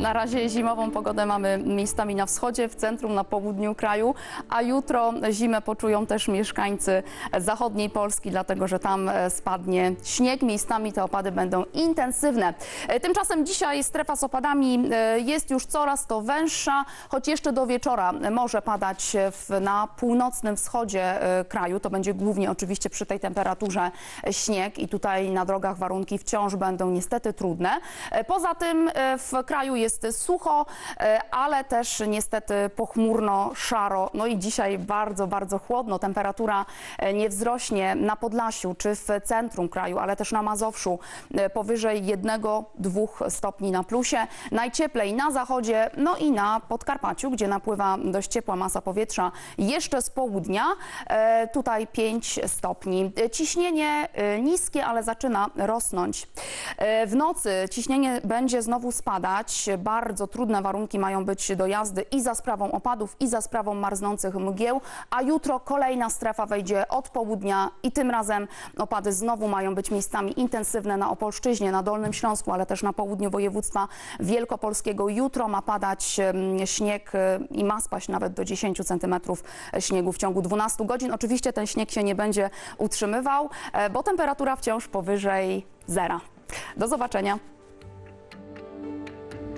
Na razie zimową pogodę mamy miejscami na wschodzie, w centrum, na południu kraju, a jutro zimę poczują też mieszkańcy zachodniej Polski, dlatego że tam e, spadnie śnieg. Miejscami te opady będą intensywne. E, Tymczasem dzisiaj strefa z opadami e, jest już coraz to węższa, choć jeszcze do wieczora może padać w, na północnym wschodzie kraju. To będzie głównie oczywiście przy tej temperaturze śnieg i tutaj na drogach warunki wciąż będą niestety trudne. Poza tym w kraju jest sucho, e, ale też niestety pochmurno, szaro. No i dzisiaj bardzo, bardzo chłodno. Temperatura e, nie wzrośnie na Podlasiu czy w centrum kraju, ale też na Mazowszu e, powyżej 1-2 stopni na plusie. Najcieplej na zachodzie, no i na Podkarpaciu, gdzie napływa dość ciepła masa powietrza jeszcze z południa. Tutaj 5 stopni. Ciśnienie niskie, ale zaczyna rosnąć. W nocy ciśnienie będzie znowu spadać. Bardzo trudne warunki mają być do jazdy i za sprawą opadów, i za sprawą marznących mgieł. A jutro kolejna strefa wejdzie od południa i tym razem opady znowu mają być miejscami intensywne na Opolszczyźnie, na Dolnym Śląsku, ale też na południu województwa wielkopolskiego. Jutro ma padać śnieg e, i ma spaść nawet do 10 centymetrów śniegu w ciągu 12 godzin. Oczywiście ten śnieg się nie będzie utrzymywał, e, bo temperatura wciąż powyżej zera. Do zobaczenia.